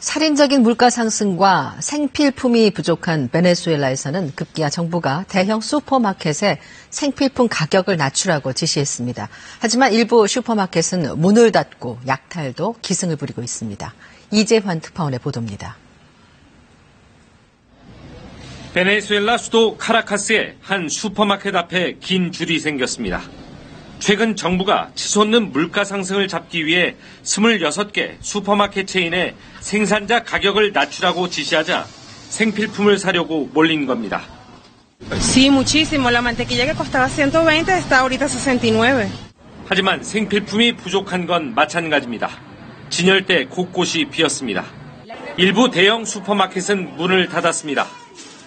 살인적인 물가 상승과 생필품이 부족한 베네수엘라에서는 급기야 정부가 대형 슈퍼마켓에 생필품 가격을 낮추라고 지시했습니다. 하지만 일부 슈퍼마켓은 문을 닫고 약탈도 기승을 부리고 있습니다. 이재환 특파원의 보도입니다. 베네수엘라 수도 카라카스의 한 슈퍼마켓 앞에 긴 줄이 생겼습니다. 최근 정부가 치솟는 물가 상승을 잡기 위해 26개 슈퍼마켓 체인의 생산자 가격을 낮추라고 지시하자 생필품을 사려고 몰린 겁니다. Sí, muchísimo. La mantequilla que costaba 120 está ahorita 69. 하지만 생필품이 부족한 건 마찬가지입니다. 진열대 곳곳이 비었습니다. 일부 대형 슈퍼마켓은 문을 닫았습니다.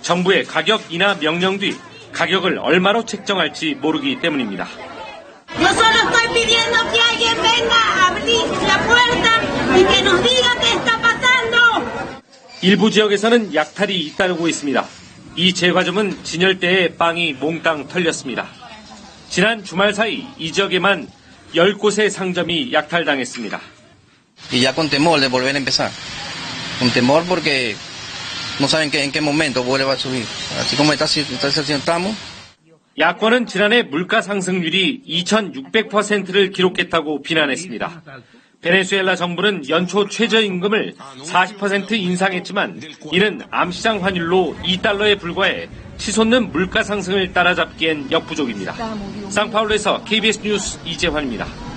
정부의 가격 인하 명령 뒤 가격을 얼마로 책정할지 모르기 때문입니다. Yo solo estoy pidiendo que alguien venga a abrir la puerta y que nos diga qué está pasando. 일부 지역에서는 약탈이 잇따르고 있습니다. 이 제과점은 진열대에 빵이 몽땅 털렸습니다. 지난 주말 사이 이 지역에만 10곳의 상점이 약탈당했습니다. y ya con temor de volver a empezar. Con temor porque no saben que, en qué momento vuelve a subir. Así como está, está, estamos. 야권은 지난해 물가 상승률이 2,600%를 기록했다고 비난했습니다. 베네수엘라 정부는 연초 최저임금을 40% 인상했지만 이는 암시장 환율로 2달러에 불과해 치솟는 물가 상승을 따라잡기엔 역부족입니다. 상파울루에서 KBS 뉴스 이재환입니다.